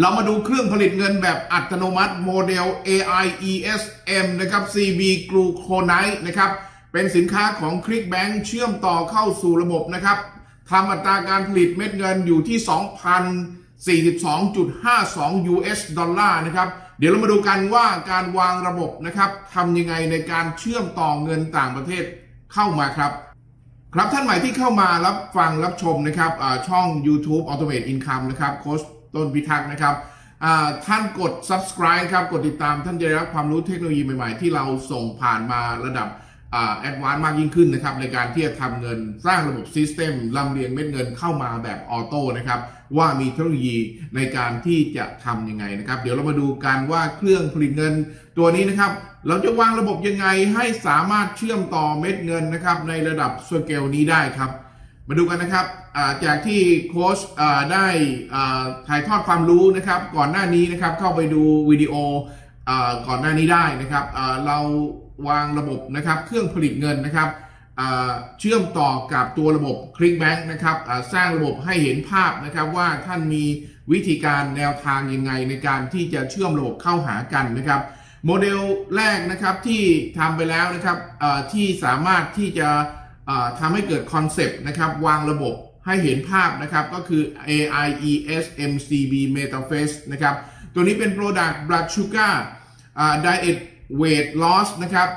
เรามาดูเครื่องผลิตเงินแบบอัตโนมัติโมเดล AIESM นะครับ CB Gluconite นะครับ เป็นสินค้าของ ClickBank เชื่อมต่อเข้าสู่ระบบนะครับทำอัตราการผลิตเม็ดเงินอยู่ที่ 2,042.52 US ดอลลาร์นะครับ เดี๋ยวเรามาดูกันว่าการวางระบบนะครับทำยังไงในการเชื่อมต่อเงินต่างประเทศเข้ามาครับครับท่านใหม่ที่เข้ามารับฟังรับชมนะครับช่อง YouTube Automate Income นะครับโค้ช ต้นพิทักษ์นะครับท่านกด subscribe ครับ กดติดตามท่านจะได้รับความรู้เทคโนโลยีใหม่ๆ ที่เราส่งผ่านมาระดับแอดวานซ์มากยิ่งขึ้นนะครับในการที่จะทำเงินสร้างระบบซิสเต็มลำเลียงเม็ดเงินเข้ามาแบบออโต้นะครับ ว่ามีเทคโนโลยีในการที่จะทำยังไงนะครับ เดี๋ยวเรามาดูกันว่าเครื่องผลิตเงินตัวนี้นะครับ เราจะวางระบบยังไงให้สามารถเชื่อมต่อเม็ดเงินนะครับในระดับสเกลนี้ได้ครับ มาดูกันนะครับจากที่โค้ชได้ถ่ายทอดความรู้นะครับ ก่อนหน้านี้นะครับเข้าไปดูวิดีโอก่อนหน้านี้ได้นะครับเราวางระบบนะครับ เครื่องผลิตเงินนะครับเชื่อมต่อกับตัวระบบ ClickBank นะครับสร้างระบบให้เห็นภาพนะครับว่าท่านมีวิธีการแนวทางยังไงในการที่จะเชื่อมระบบเข้าหากันนะครับ โมเดลแรกนะครับที่ทำไปแล้วนะครับที่สามารถที่จะ ทำให้เกิดคอนเซปต์นะครับวางระบบให้เห็นภาพนะครับก็คือ AIES MCB Metaface นะครับตัวนี้เป็น Product Blood Sugar Diet Weight Loss นะครับ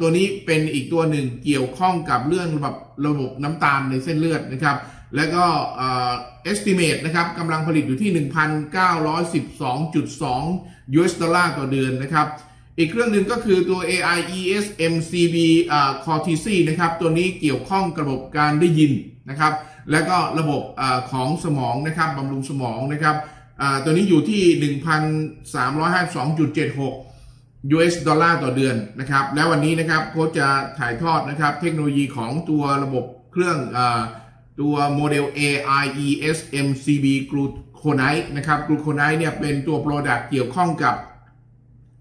ตัวนี้เป็นอีกตัวหนึ่งเกี่ยวข้องกับเรื่องระบบระบบน้ำตาลในเส้นเลือดนะครับแล้วก็ estimate นะครับกำลังผลิตอยู่ที่ 1,912.2 US ดอลลาร์ต่อเดือนนะครับ อีกเครื่องหนึ่งก็คือตัว AIES MCB Cortese นะครับ ตัวนี้เกี่ยวข้องกับระบบการได้ยินนะครับ แล้วก็ระบบอของสมองนะครับบำรุงสมองนะครับตัวนี้อยู่ที่ 1,352.76 US ดอลลาร์ต่อเดือนนะครับ แล้ววันนี้นะครับโค้ชจะถ่ายทอดนะครับ เทคโนโลยีของตัวระบบเครื่องอตัวโมเดล AIES MCB Gluconite นะครับ Gluconite เนี่ยเป็นตัว Product เกี่ยวข้องกับ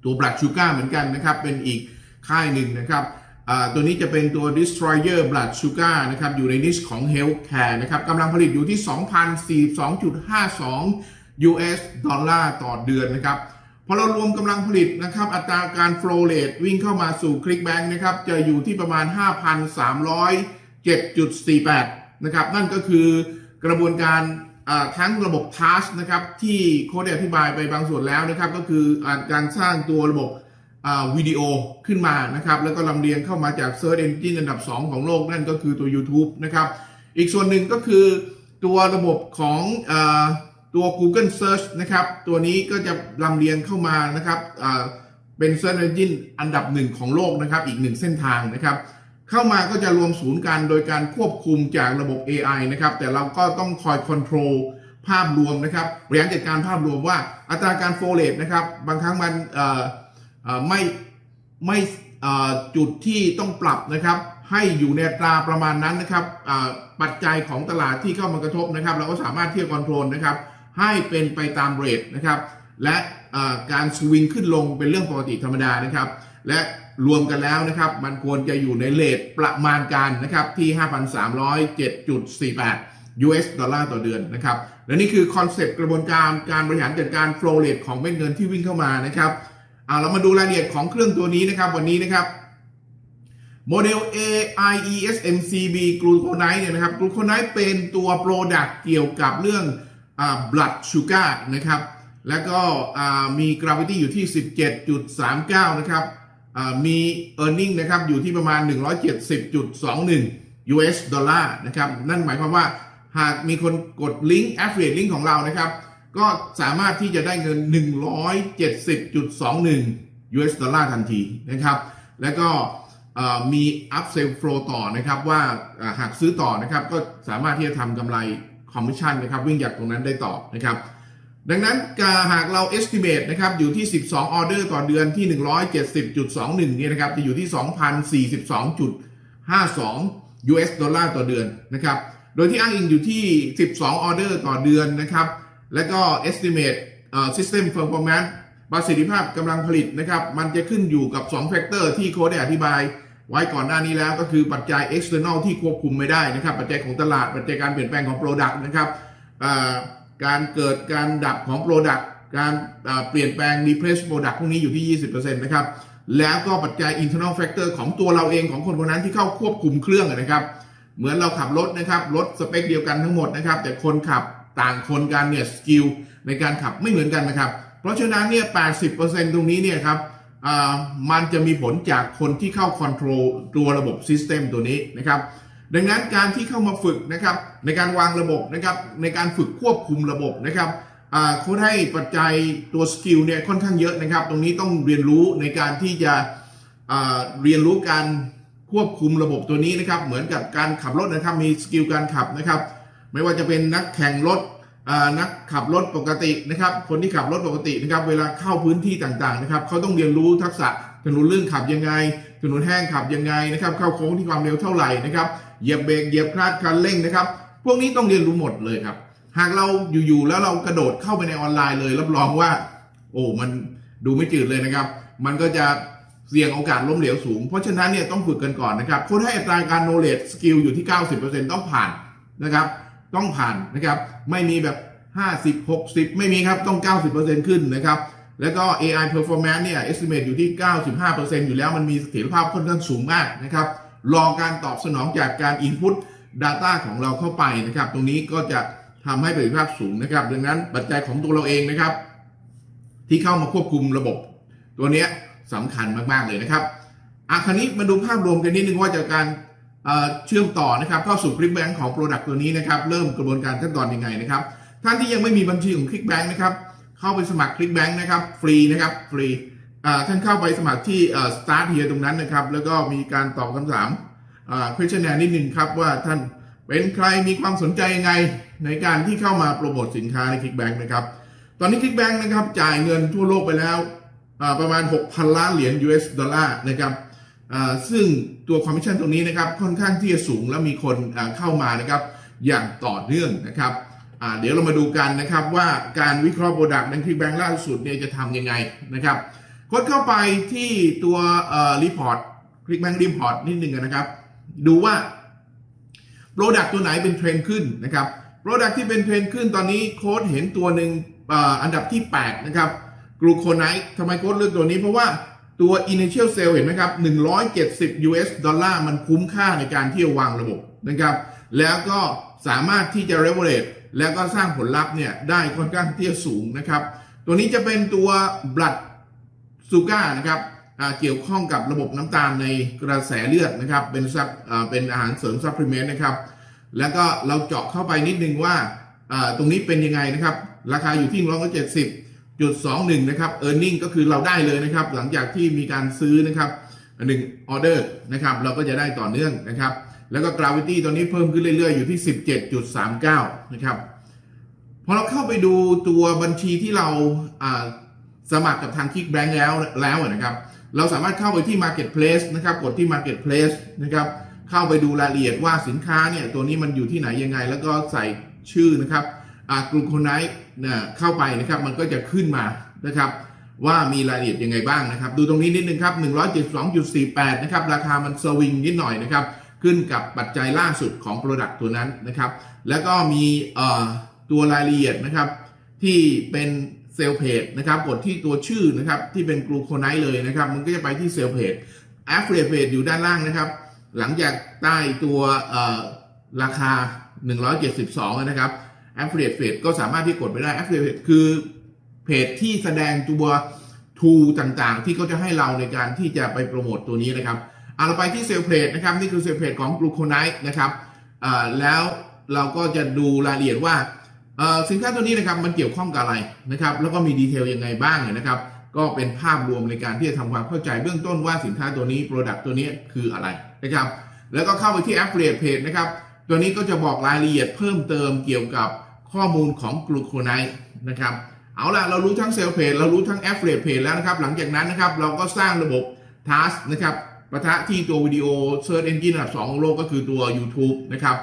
ตัว Blood Sugar เหมือนกันนะครับเป็นอีกค่ายหนึ่งนะครับตัวนี้จะเป็นตัว Destroyer Blood Sugar นะครับอยู่ในนิชของ Healthcare นะครับกำลังผลิตอยู่ที่ 2,042.52 US ดอลลาร์ต่อเดือนนะครับพอเรารวมกำลังผลิตนะครับอัตราการ flow rate วิ่งเข้ามาสู่ ClickBank นะครับจะอยู่ที่ประมาณ 5,307.48 นะครับนั่นก็คือกระบวนการ ทั้งระบบ Task นะครับที่โค้ดได้อธิบายไปบางส่วนแล้วนะครับ ก็คือการสร้างตัวระบบวิดีโอขึ้นมานะครับ แล้วก็ลำเลียงเข้ามาจาก Search Engine อันดับ 2 ของโลกนั่นก็คือตัว YouTube นะครับ อีกส่วนหนึ่งก็คือตัวระบบของอตัว Google Search นะครับ ตัวนี้ก็จะลำเลียงเข้ามานะครับเป็น Search Engine อันดับหนึ่งของโลกนะครับ อีกหนึ่งเส้นทางนะครับ เข้ามาก็จะรวมศูนย์กันโดยการควบคุมจากระบบ AI นะครับ แต่เราก็ต้องคอยคอนโทรลภาพรวมนะครับบริหารจัดการภาพรวมว่าอัตราการโฟเลตนะครับ บางครั้งมันไม่ไม่จุดที่ต้องปรับนะครับ ให้อยู่ในตราประมาณนั้นนะครับปัจจัยของตลาดที่เข้ามากระทบนะครับ เราก็สามารถที่จะคอนโทรลนะครับ ให้เป็นไปตามเรทนะครับ และการสวิงขึ้นลงเป็นเรื่องปกติธรรมดานะครับ และ รวมกันแล้วนะครับ มันควรจะอยู่ในเลทประมาณการนะครับที่ 5,307.48 US ดอลลาร์ต่อเดือนนะครับ และนี่คือคอนเซปต์กระบวนการการบริหารจัดการ flow rate ของเม็ดเงินที่วิ่งเข้ามานะครับเอาเรามาดูรายละเอียดของเครื่องตัวนี้นะครับ วันนี้นะครับโมเดล AIES MCB Gluconite เนี่ยนะครับ Gluconite เป็นตัว Product เกี่ยวกับเรื่องอา Blood Sugar นะครับ แล้วก็อ่ามี Gravity อยู่ที่ 17.39 นะครับ มี Earning นะครับอยู่ที่ประมาณ 170.21 US ดอลลาร์นะครับนั่นหมายความว่าหากมีคนกดลิงก์ Affiliate Link ของเรานะครับ ก็สามารถที่จะได้เงิน 170.21 US ดอลลาร์ทันทีนะครับ แล้วก็มี up sell flow ต่อนะครับว่าหากซื้อต่อนะครับก็สามารถที่จะทำกำไร commission นะครับวิ่งจากตรงนั้นได้ต่อนะครับ ดังนั้นหากเรา estimate นะครับอยู่ที่ 12 ออเดอร์ต่อเดือนที่ 170.21เนี่ยนะครับจะอยู่ที่ 2,042.52 US ดอลลาร์ต่อเดือนนะครับโดยที่อ้างอิงอยู่ที่ 12 ออเดอร์ต่อเดือนนะครับแล้วก็ estimate system performance ประสิทธิภาพกำลังผลิตนะครับมันจะขึ้นอยู่กับ2แฟกเตอร์ที่โค้ดได้อธิบาย ไว้ก่อนหน้านี้แล้วก็คือปัจจัย external ที่ควบคุมไม่ได้นะครับปัจจัยของตลาดปัจจัยการเปลี่ยนแปลงของ product นะครับ การเกิดการดับของ Product การเปลี่ยนแปลง replace Product พวกนี้อยู่ที่ 20%นะครับ แล้วก็ปัจจัย internal factor ของตัวเราเองของคนคนนั้นที่เข้าควบคุมเครื่องนะครับ เหมือนเราขับรถนะครับ รถสเปคเดียวกันทั้งหมดนะครับ แต่คนขับต่างคนกันเนี่ยสกิลในการขับไม่เหมือนกันนะครับ เพราะฉะนั้นเนี่ย 80%ตรงนี้เนี่ยครับมันจะมีผลจากคนที่เข้าคอนโทรลตัวระบบ System ตัวนี้นะครับ ดังนั้นการที่เข้ามาฝึกนะครับในการวางระบบนะครับในการฝึกควบคุมระบบนะครับเขาให้ปัจจัยตัวสกิลเนี่ยค่อนข้างเยอะนะครับ ตรงนี้ต้องเรียนรู้ในการที่จะเรียนรู้การควบคุมระบบตัวนี้นะครับ เหมือนกับการขับรถนะครับมีสกิลการขับนะครับ ไม่ว่าจะเป็นนักแข่งรถนักขับรถปกตินะครับ คนที่ขับรถปกตินะครับ เวลาเข้าพื้นที่ต่างๆนะครับเขาต้องเรียนรู้ทักษะถนนลื่นขับยังไง ถนนแห้งขับยังไงนะครับเข้าโค้งที่ความเร็วเท่าไหร่นะครับเหยียบเบรกเหยียบคลัตช์คันเร่งนะครับ พวกนี้ต้องเรียนรู้หมดเลยครับ หากเราอยู่ๆแล้วเรากระโดดเข้าไปในออนไลน์เลย รับรองว่า โอ้มันดูไม่จืดเลยนะครับ มันก็จะเสี่ยงโอกาสล้มเหลวสูง เพราะฉะนั้นเนี่ยต้องฝึกกันก่อนนะครับคนให้อัตราการ knowledge skill อยู่ที่ 90%ต้องผ่านนะครับ ต้องผ่านนะครับ ไม่มีแบบ 50 60 ไม่มีครับต้อง 90%ขึ้นนะครับ แล้วก็ AI performance เนี่ย estimate อยู่ที่ 95%อยู่แล้วมันมีเสถียรภาพค่อนข้างสูงมากนะครับ รอการตอบสนองจากการ input data ของเราเข้าไปนะครับ ตรงนี้ก็จะทำให้ประสิทธิภาพสูงนะครับ ดังนั้นปัจจัยของตัวเราเองนะครับ ที่เข้ามาควบคุมระบบ ตัวนี้สำคัญมาก ๆ เลยนะครับอาคราวนี้มาดูภาพรวมกันนิดนึงว่าจากการเเชื่อมต่อนะครับเข้าสู่ ClickBank ของ Product ตัวนี้นะครับ เริ่มกระบวนการขั้นตอนยังไงนะครับ ท่านที่ยังไม่มีบัญชีของ ClickBank นะครับ เข้าไปสมัคร ClickBank นะครับ ฟรีนะครับฟรีท่านเข้าไปสมัครที่ Start here ตรงนั้นนะครับ แล้วก็มีการตอบคำถามอ่า questionnaire นิดหนึ่งครับว่าท่านเป็นใครมีความสนใจยังไงในการที่เข้ามาโปรโมทสินค้าใน ClickBank นะครับ ตอนนี้ ClickBank นะครับจ่ายเงินทั่วโลกไปแล้วประมาณ 6,000 ล้านเหรียญ US ดอลลาร์นะครับซึ่งตัวคอมมิชชั่นตรงนี้นะครับค่อนข้างที่จะสูงและมีคนเข้ามานะครับอย่างต่อเนื่องนะครับ เดี๋ยวเรามาดูกันนะครับว่าการวิเคราะห์โปรดักต์ใน ClickBank ล่าสุดเนี่ยจะทำยังไงนะครับกดเข้าไปที่ตัวรีพอร์ต ClickBank Report นิดนึงนะครับ ดูว่าโปรดักต์ตัวไหนเป็นเทรนด์ขึ้นนะครับโปรดักต์ที่เป็นเทรนด์ขึ้นตอนนี้โค้ดเห็นตัวหนึ่งอ,อันดับที่ 8 นะครับกลูโคไนท์ทำไมโค้ดเลือกตัวนี้เพราะว่าตัว initial sale เห็นไหมครับ 170 US ดอลลาร์มันคุ้มค่าในการที่จะวางระบบนะครับ แล้วก็สามารถที่จะ leverage แล้วก็สร้างผลลัพธ์เนี่ยได้ค่อนข้างที่จะสูงนะครับ ตัวนี้จะเป็นตัว blood ซูก้านะครับเกี่ยวข้องกับระบบน้ำตาลในกระแสเลือดนะครับ เป็นซับอ่าเป็นอาหารเสริมซัพพลีเมนต์นะครับ แล้วก็เราเจาะเข้าไปนิดนึงว่าตรงนี้เป็นยังไงนะครับ ราคาอยู่ที่170จุด21นะครับ e a r n i n g ก็คือเราได้เลยนะครับ หลังจากที่มีการซื้อนะครับหนึ่งออเดอร์นะครับ เราก็จะได้ต่อเนื่องนะครับ แล้วก็ gravity ตอนนี้เพิ่มขึ้นเรื่อยๆ อยู่ที่ 17.39 นะครับพอเราเข้าไปดูตัวบัญชีที่เราอ่าสมัครกับทาง Kickbank แล้วแล้วนะครับ เราสามารถเข้าไปที่ Marketplace นะครับกดที่ Marketplace นะครับเข้าไปดูรายละเอียดว่าสินค้าเนี่ยตัวนี้มันอยู่ที่ไหนยังไง แล้วก็ใส่ชื่อนะครับกลุ่มคนไนท์เนี่ยเข้าไปนะครับ มันก็จะขึ้นมานะครับ ว่ามีรายละเอียดยังไงบ้างนะครับ ดูตรงนี้นิดนึงครับ 172.48 นะครับ ราคามันสวิงนิดหน่อยนะครับ ขึ้นกับปัจจัยล่าสุดของ Product ตัวนั้นนะครับ แล้วก็มีตัวรายละเอียดนะครับ ที่เป็นเซลล์เพจนะครับกดที่ตัวชื่อนะครับ ที่เป็นกลูโคไนท์เลยนะครับ มันก็จะไปที่เซลล์เพจ Affiliate Page อยู่ด้านล่างนะครับ หลังจากใต้ตัวเอ่อราคา 172 นะครับ Affiliate Page ก็สามารถที่กดไปได้ Affiliate Page คือเพจที่แสดงตัวทูต่างๆ ที่เขาจะให้เราในการที่จะไปโปรโมตตัวนี้นะครับ เอาเราไปที่เซลล์เพจนะครับนี่คือเซลล์เพจของกลูโคไนท์นะครับแล้วเราก็จะดูรายละเอียดว่าสินค้าตัวนี้นะครับมันเกี่ยวข้องกับอะไรนะครับ แล้วก็มีดีเทลยังไงบ้างนะครับ ก็เป็นภาพรวมในการที่จะทำความเข้าใจเบื้องต้นว่าสินค้าตัวนี้ Product ตัวนี้คืออะไรนะครับ แล้วก็เข้าไปที่ Affiliate Page นะครับ ตัวนี้ก็จะบอกรายละเอียดเพิ่มเติมเกี่ยวกับข้อมูลของกลูโคไนท์นะครับเอาละเรารู้ทั้งเซลล์เพจเรารู้ทั้ง Affiliate Page แล้วนะครับ หลังจากนั้นนะครับ เราก็สร้างระบบ Task นะครับ ปะทะที่ตัววิดีโอ Search Engine อันดับ 2 ของโลกก็คือตัว YouTube นะครับ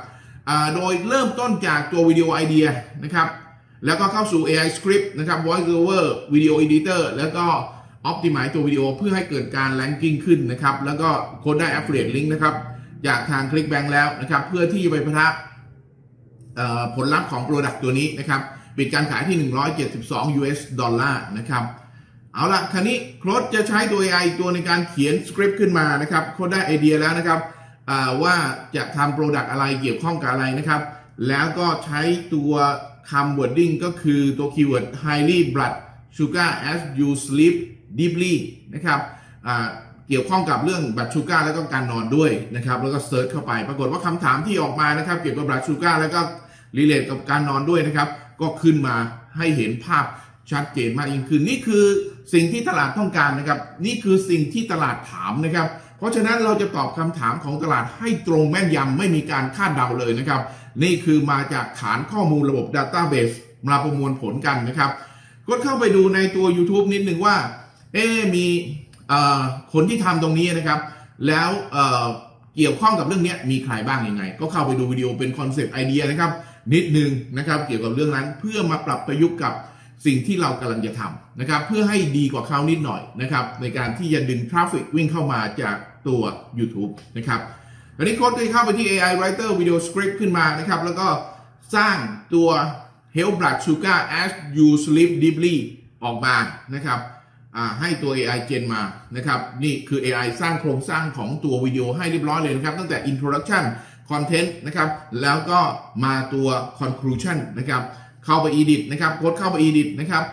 โดยเริ่มต้นจากตัววิดีโอไอเดียนะครับ แล้วก็เข้าสู่ AI Script นะครับ Voice Over Video Editor แล้วก็ Optimize ตัววิดีโอเพื่อให้เกิดการ Ranking ขึ้นนะครับ แล้วก็โค้ดได้ Affiliate Link นะครับ จากทาง ClickBank แล้วนะครับ เพื่อที่จะไปพะทะผลลัพธ์ของ Product ตัวนี้นะครับ ปิดการขายที่ 172 US ดอลลาร์นะครับ เอาละคันนี้โค้ดจะใช้ตัว AI ตัวในการเขียนสคริปต์ขึ้นมานะครับโค้ดได้ไอเดียแล้วนะครับว่าจะทำโปรดักต์อะไรเกี่ยวข้องกับอะไรนะครับ แล้วก็ใช้ตัวคำ wording ก็คือตัวคีย์เวิร์ด highly blood sugar as you sleep deeply นะครับเกี่ยวข้องกับเรื่อง blood sugar แล้วก็การนอนด้วยนะครับ แล้วก็เซิร์ชเข้าไปปรากฏว่าคำถามที่ออกมานะครับ เกี่ยวกับ blood sugar แล้วก็รีเลทกับการนอนด้วยนะครับ ก็ขึ้นมาให้เห็นภาพชัดเจนมากยิ่งขึ้นนี่คือ สิ่งที่ตลาดต้องการนะครับ นี่คือสิ่งที่ตลาดถามนะครับ เพราะฉะนั้นเราจะตอบคำถามของตลาดให้ตรงแม่นยำไม่มีการคาดเดาเลยนะครับ นี่คือมาจากฐานข้อมูลระบบ Database มาประมวลผลกันนะครับก็เข้าไปดูในตัว YouTube นิดหนึ่งว่า เอ๊มีคนที่ทำตรงนี้นะครับ แล้วเเกี่ยวข้องกับเรื่องนี้มีใครบ้างยังไง ก็เข้าไปดูวิดีโอเป็นคอนเซปต์ไอเดียนะครับ นิดนึงนะครับ เกี่ยวกับเรื่องนั้นเพื่อมาปรับประยุกต์กับสิ่งที่เรากำลังจะทำ นะครับเพื่อให้ดีกว่าเขานิดหน่อยนะครับในการที่จะดึงทราฟฟิกวิ่งเข้ามาจากตัว YouTube นะครับอันนี้โค้ดก็เข้าไปที่ AI Writer Video Script ขึ้นมานะครับแล้วก็สร้างตัว Help Blood Sugar as you sleep deeply ออกมานะครับให้ตัว AI Gen มานะครับนี่คือ AI สร้างโครงสร้างของตัววิดีโอให้เรียบร้อยเลยนะครับ ตั้งแต่ Introduction Content นะครับแล้วก็มาตัว Conclusion นะครับเข้าไป Edit นะครับกดเข้าไป Edit นะครับ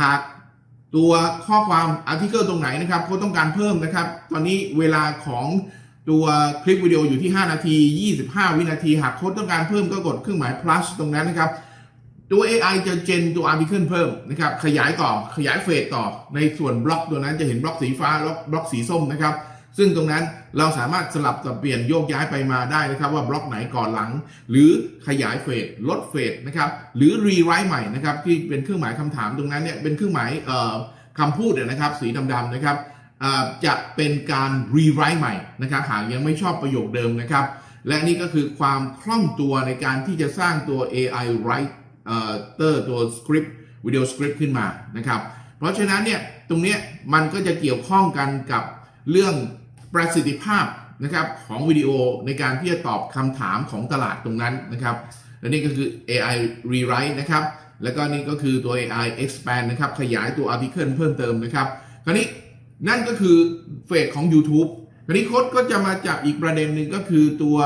หากตัวข้อความ Article ตรงไหนนะครับเขาต้องการเพิ่มนะครับ ตอนนี้เวลาของตัวคลิปวิดีโออยู่ที่ 5 นาที 25 วินาที หากโค้ดต้องการเพิ่มก็กดเครื่องหมาย plus ตรงนั้นนะครับ ตัว AI จะเจนตัว article เพิ่มนะครับ ขยายต่อ ขยายเฟสต่อ ในส่วนบล็อกตัวนั้นจะเห็นบล็อกสีฟ้า บล็อกสีส้มนะครับ ซึ่งตรงนั้นเราสามารถสลับสับเปลี่ยนโยกย้ายไปมาได้นะครับ ว่าบล็อกไหนก่อนหลัง หรือขยายเฟสลดเฟสนะครับหรือรีไรต์ใหม่นะครับที่เป็นเครื่องหมายคำถามตรงนั้นเนี่ยเป็นเครื่องหมายคำพูดนะครับสีดำๆนะครับจะเป็นการรีไรต์ใหม่นะครับหากยังไม่ชอบประโยคเดิมนะครับและนี่ก็คือความคล่องตัวในการที่จะสร้างตัว AI write เอ่อเตอร์ตัวสคริปต์วิดีโอสคริปต์ขึ้นมานะครับ เพราะฉะนั้นเนี่ยตรงนี้มันก็จะเกี่ยวข้องกันกับเรื่อง ประสิทธิภาพนะครับของวิดีโอในการที่จะตอบคำถามของตลาดตรงนั้นนะครับ และนี่ก็คือ AI rewrite นะครับ แล้วก็นี่ก็คือตัว AI expand นะครับ ขยายตัว article เพิ่มเติมนะครับ คราวนี้นั่นก็คือเฟสของ YouTube คราวนี้โค้ดก็จะมาจับอีกประเด็นหนึ่งก็คือตัว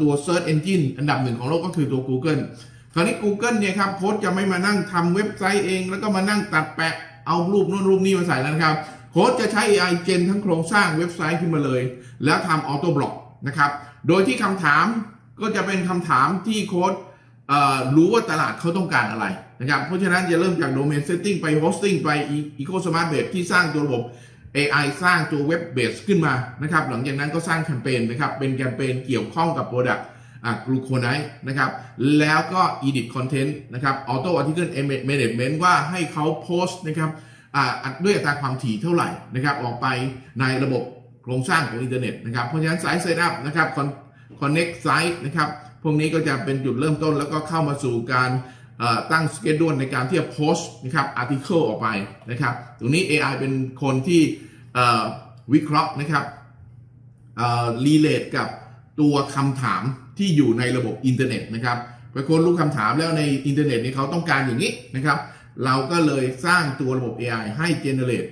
ตัว search engine อันดับหนึ่งของโลกก็คือตัว Google คราวนี้ Google เนี่ยครับโค้ดจะไม่มานั่งทำเว็บไซต์เอง แล้วก็มานั่งตัดแปะเอารูปนู่นรูปนี้มาใส่แล้วนะครับ โค้ดจะใช้ AI เจนทั้งโครงสร้างเว็บไซต์ขึ้นมาเลย แล้วทำออโต้บล็อกนะครับ โดยที่คำถามก็จะเป็นคำถามที่โค้ดรู้ว่าตลาดเขาต้องการอะไรนะครับ เพราะฉะนั้นจะเริ่มจาก Domain Setting ไป Hosting ไป Eco Smart Base ที่สร้างตัวระบบ AI สร้างตัวเว็บเบสขึ้นมานะครับ หลังจากนั้นก็สร้างแคมเปญนะครับ เป็นแคมเปญเกี่ยวข้องกับ Product อ่ากลูโคไนนะครับ แล้วก็ edit content นะครับ auto article management ว่าให้เขาโพสต์นะครับ ด้วยอัตราความถี่เท่าไหร่นะครับออกไปในระบบโครงสร้างของอินเทอร์เน็ตนะครับเพราะฉะนั้นสาย setup นะครับ connect site นะครับพวกนี้ก็จะเป็นจุดเริ่มต้นแล้วก็เข้ามาสู่การตั้งสเกจด e ในการที่จะโพสต์นะครับอาร์ติเคิลออกไปนะครับตรงนี้ AI เป็นคนที่วิเคราะห์นะครับรีเลทกับตัวคำถามที่อยู่ในระบบอินเทอร์เน็ตนะครับไปคนรู้คำถามแล้วในอินเทอร์เน็ตนี่เขาต้องการอย่างนี้นะครับ เราก็เลยสร้างตัวระบบ AI ให้ generate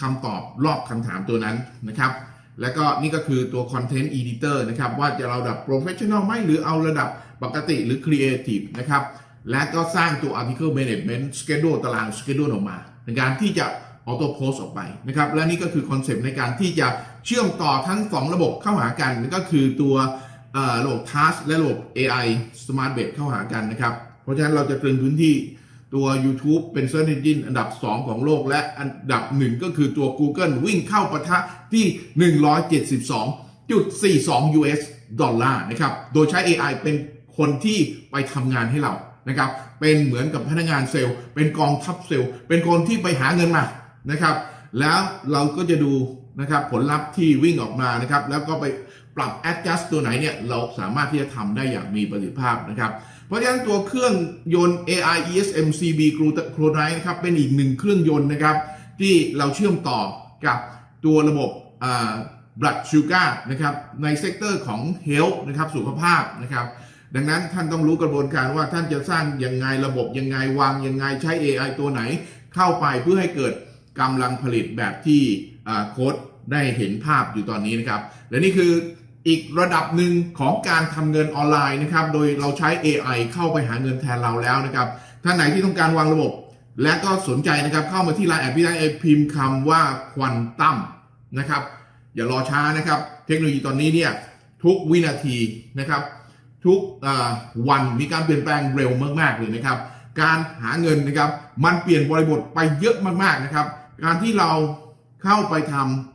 คำตอบรอบคำถามตัวนั้นนะครับ แล้วก็นี่ก็คือตัว Content Editor นะครับ ว่าจะเราระดับ Professional ไหมหรือเอาระดับปกติหรือ Creative นะครับ และก็สร้างตัว Article Management Schedule ตาราง Schedule ออกมา ในการที่จะ Auto Post ออกไปนะครับ และนี่ก็คือคอนเซปต์ในการที่จะเชื่อมต่อทั้ง 2 ระบบเข้าหากันนั่นก็คือตัวระบบ Task และระบบ AI Smart Base เข้าหากันนะครับ เพราะฉะนั้นเราจะตรึงพื้นที่ ตัว YouTube เป็น Search Engine อันดับ 2 ของโลกและอันดับ 1 ก็คือตัว Google วิ่งเข้าปะทะที่ 172.42 US ดอลลาร์นะครับ โดยใช้ AI เป็นคนที่ไปทำงานให้เรานะครับ เป็นเหมือนกับพนักงานเซลล์ เป็นกองทัพเซลล์ เป็นคนที่ไปหาเงินมานะครับ แล้วเราก็จะดูนะครับผลลัพธ์ที่วิ่งออกมานะครับ แล้วก็ไปปรับ adjust ตัวไหนเนี่ยเราสามารถที่จะทำได้อย่างมีประสิทธิภาพนะครับ ราะฉะนั้นตัวเครื่องยนต์ AI ESM CB Chloride นะครับเป็นอีกหนึ่งเครื่องยนต์นะครับ ที่เราเชื่อมต่อกับตัวระบบ blood sugar นะครับในเซกเตอร์ของ health นะครับสุขภาพนะครับ ดังนั้นท่านต้องรู้กระบวนการว่าท่านจะสร้างยังไงระบบยังไงวางยังไงใช้ AI ตัวไหนเข้าไปเพื่อให้เกิดกำลังผลิตแบบที่โค้ดได้เห็นภาพอยู่ตอนนี้นะครับ และนี่คือ อีกระดับหนึ่งของการทำเงินออนไลน์นะครับ โดยเราใช้ AI เข้าไปหาเงินแทนเราแล้วนะครับ ท่านไหนที่ต้องการวางระบบ และก็สนใจนะครับเข้ามาที่ไลน์แอปพี่ได้พิมพ์คำว่าควอนตัมนะครับ อย่ารอช้านะครับ เทคโนโลยีตอนนี้เนี่ยทุกวินาทีนะครับ ทุกวันมีการเปลี่ยนแปลงเร็วมากๆเลยนะครับ การหาเงินนะครับ มันเปลี่ยนบริบทไปเยอะมากๆนะครับ การที่เราเข้าไปทำ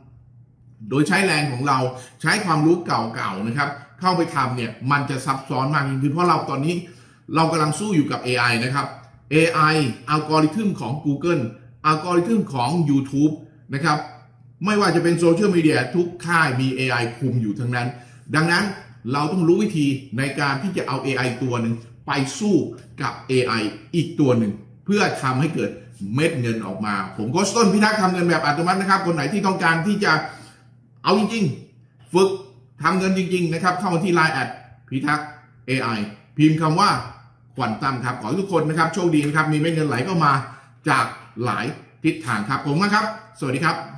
โดยใช้แรงของเราใช้ความรู้เก่าๆนะครับ เข้าไปทำเนี่ยมันจะซับซ้อนมากยิ่งขึ้นเพราะเราตอนนี้เรากำลังสู้อยู่กับ AI นะครับ AI อัลกอริทึมของ Google อัลกอริทึมของ YouTube นะครับ ไม่ว่าจะเป็นโซเชียลมีเดียทุกค่ายมี AI คุมอยู่ทั้งนั้น ดังนั้นเราต้องรู้วิธีในการที่จะเอา AI ตัวหนึ่งไปสู้กับ AI อีกตัวหนึ่ง เพื่อทำให้เกิดเม็ดเงินออกมา ผมโค้ชต้นพิทักษ์ทำเงินแบบอัตโนมัตินะครับ คนไหนที่ต้องการที่จะ เอาจริง ๆ ฝึกทำเงินจริง ๆ นะครับ เข้ามาที่ Line แอดพิทักษ์ AI พิมพ์คำว่าควอนตัมครับ ขอทุกคนนะครับ โชคดีนะครับ มีเม็ดเงินไหลเข้ามาจากหลายทิศทางครับผมนะครับ สวัสดีครับ